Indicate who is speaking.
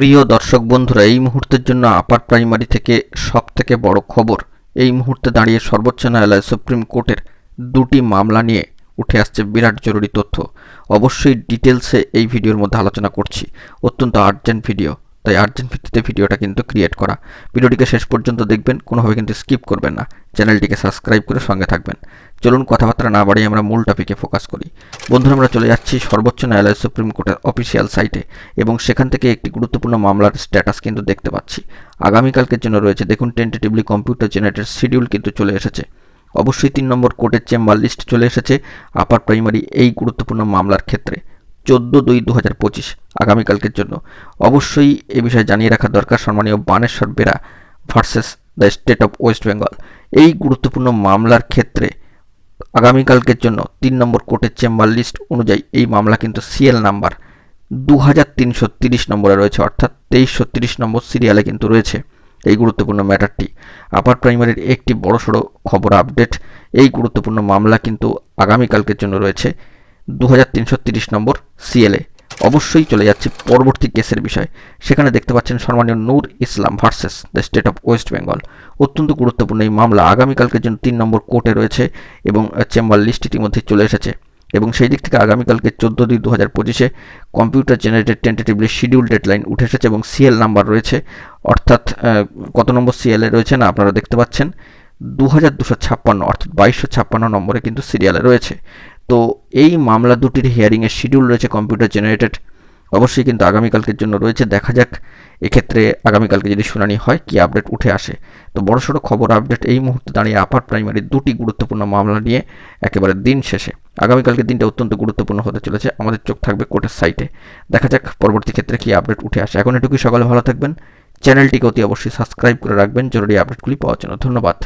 Speaker 1: প্রিয় দর্শক বন্ধুরা, এই মুহূর্তের জন্য আপার প্রাইমারি থেকে সব থেকে বড় খবর, এই মুহূর্তে দাঁড়িয়ে সর্বোচ্চ ন্যায়ালয় সুপ্রিম কোর্টের দুটি মামলা নিয়ে উঠে আসছে বিরাট জরুরি তথ্য। অবশ্যই ডিটেলসে এই ভিডিওর মধ্যে আলোচনা করছি। অত্যন্ত আর্জেন্ট ভিডিও তাই আর্জেন্ট ভিত্তিতে ভিডিওটা কিন্তু ক্রিয়েট করা। ভিডিওটিকে শেষ পর্যন্ত দেখবেন, কোনোভাবে কিন্তু স্কিপ করবেন না। চ্যানেলটিকে সাবস্ক্রাইব করে সঙ্গে থাকবেন। চলুন কথাবার্তা না বাড়িয়ে আমরা মূল টপিকে ফোকাস করি। বন্ধুরা, আমরা চলে যাচ্ছি সর্বোচ্চ ন্যায়ালয় সুপ্রিম কোর্টের অফিসিয়াল সাইটে এবং সেখান থেকে একটি গুরুত্বপূর্ণ মামলার স্ট্যাটাস কিন্তু দেখতে পাচ্ছি। আগামীকালকের জন্য রয়েছে, দেখুন টেন্টেটিভলি কম্পিউটার জেনারেটেড শিডিউল কিন্তু চলে এসেছে। অবশ্যই তিন নম্বর কোর্টের চেম্বার লিস্ট চলে এসেছে আপার প্রাইমারি এই গুরুত্বপূর্ণ মামলার ক্ষেত্রে। চোদ্দ দুই দু হাজার পঁচিশ, আগামীকালকের জন্য। অবশ্যই এ বিষয়ে জানিয়ে রাখা দরকার সম্মানীয় Baneshwar Bera versus the state of West Bengal. এই গুরুত্বপূর্ণ মামলার ক্ষেত্রে আগামীকালকের জন্য তিন নম্বর কোর্টের চেম্বার লিস্ট অনুযায়ী এই মামলা কিন্তু সিএল নাম্বার দু হাজার তিনশো তিরিশ নম্বরে রয়েছে, অর্থাৎ তেইশশো তিরিশ নম্বর সিরিয়ালে কিন্তু রয়েছে এই গুরুত্বপূর্ণ ম্যাটারটি। আপার প্রাইমারির একটি বড়সড় খবর আপডেট, এই গুরুত্বপূর্ণ মামলা কিন্তু আগামীকালকের জন্য রয়েছে। দু নম্বর সিএলএ অবশ্যই চলে যাচ্ছে পরবর্তী কেসের বিষয়। সেখানে দেখতে পাচ্ছেন সম্মানীয় Nur Islam versus the state of West Bengal. অত্যন্ত গুরুত্বপূর্ণ এই মামলা আগামীকালকের জন্য তিন নম্বর কোর্টে রয়েছে এবং চেম্বার লিস্ট ইতিমধ্যে চলে এসেছে। এবং সেই দিক থেকে আগামীকালকে চোদ্দ দুই দু হাজার পঁচিশে computer generated tentatively schedule deadline উঠে এসেছে এবং সিএল নাম্বার রয়েছে। অর্থাৎ কত নম্বর সিএলএ রয়েছে না আপনারা দেখতে পাচ্ছেন। দু হাজার দুশো ছাপ্পান্ন অর্থাৎ বাইশশো নম্বরে কিন্তু সিরিয়ালে রয়েছে। তো এই মামলা দুটির হিয়ারিংয়ের শিডিউল রয়েছে কম্পিউটার জেনারেটেড অবশ্যই কিন্তু আগামীকালকের জন্য রয়েছে, দেখা যাক। এক্ষেত্রে আগামীকালকে যদি শুনানি হয়, কি আপডেট উঠে আসে? তো বড়সড় খবর আপডেট এই মুহূর্তে দাঁড়িয়ে আপার প্রাইমারি দুটি গুরুত্বপূর্ণ মামলা নিয়ে একেবারে দিন শেষে। আগামীকালকে দিনটা অত্যন্ত গুরুত্বপূর্ণ হতে চলেছে, আমাদের চোখ থাকবে কোর্টের সাইটে দেখা যাক পরবর্তী ক্ষেত্রে কি আপডেট উঠে আসে। এখন এটুকুই সকালে ভালো থাকবেন। চ্যানেলটিকে অতি অবশ্যই সাবস্ক্রাইব করে রাখবেন। জরুরি আপডেটগুলি পাওয়ার জন্য ধন্যবাদ।